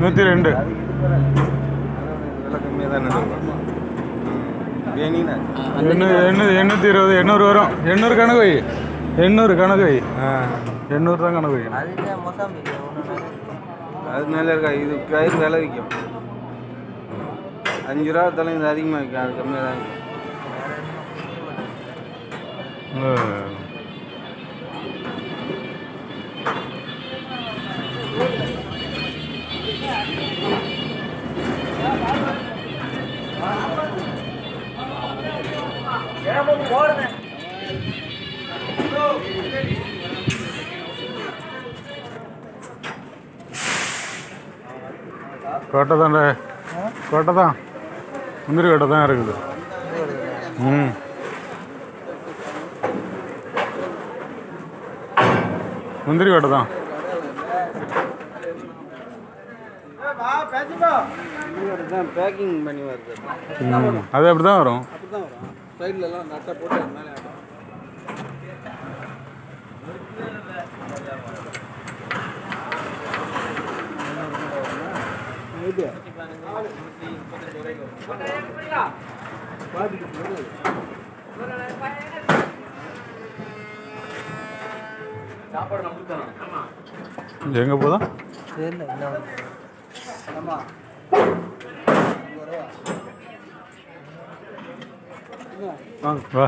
நூற்றி ரெண்டு. இருக்கும் எண்ணூற்றி இருபது எண்ணூறு வரும். எண்ணூறு கணக்கு வை. எண்ணூறு கணக்கு வை. எண்ணூறு தான் கணக்கு வை. அது மேலே இருக்கா? இது கயிறு விலை விற்கும் அஞ்சு ரூபா தலை இது அதிகமாக விற்கும் அது கம்மியாக தான் விற்கும் கோட்டை தான்டா கோட்டை தான் முந்திரி கோட்டை தான் இருக்குது. ம். முந்திரி கோட்டை தான். தான் பேக்கிங் பண்ணி வருது ம். அது அப்படி தான் வரும். சைட்லலாம் எங்கே போதா வா.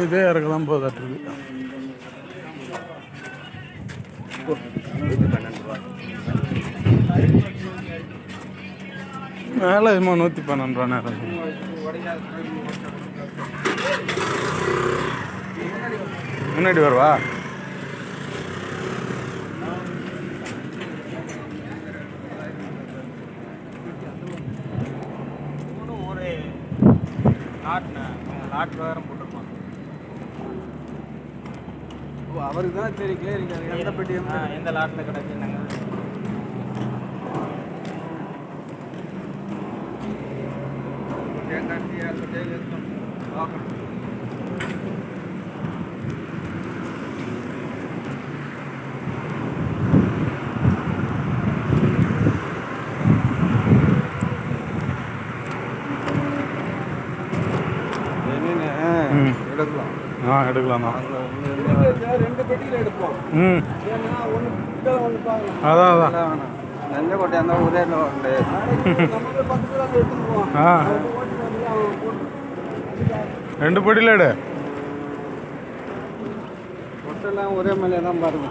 இதே இறக்கலாம் போதாட்டு மேலே இதுமா நூற்றி பன்னெண்டு ரூபா நேரம் முன்னாடி வருவா? அவருக்கு தான் சரி கிளியரிங் எந்த பெட்டி எந்த லாட்டில் கிடக்கு நாங்கள் ஆ எடுக்கலாம் தான் ரெண்டு பெட்டியில் எடுப்போம் ம் ஏன்னா ஒன்று ஒன்று பார்க்கலாம் அதான் அதான் வேணாம் நஞ்ச கொட்டை அந்த ஒரே உண்டு நமக்கு பத்து கிலோ எடுத்துக்குவோம் ஆ ரெண்டு பொடியில் எடு. ஒரே மேலே தான் பாருங்க.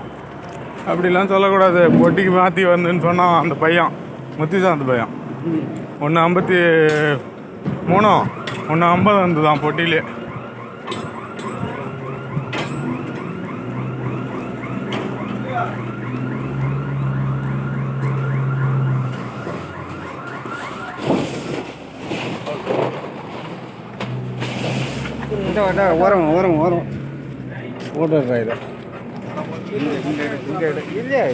அப்படிலாம் சொல்லக்கூடாது. பொட்டிக்கு மாற்றி வந்துன்னு சொன்னான் அந்த பையன் முத்திசான் அந்த பையன் ஒன்று ஐம்பத்தி மூணு ஒன்று ஐம்பது வந்து தான் பொட்டியிலே. இந்த ஓரம் ஓரம் ஓரம் ஓடுற இதை இல்லையா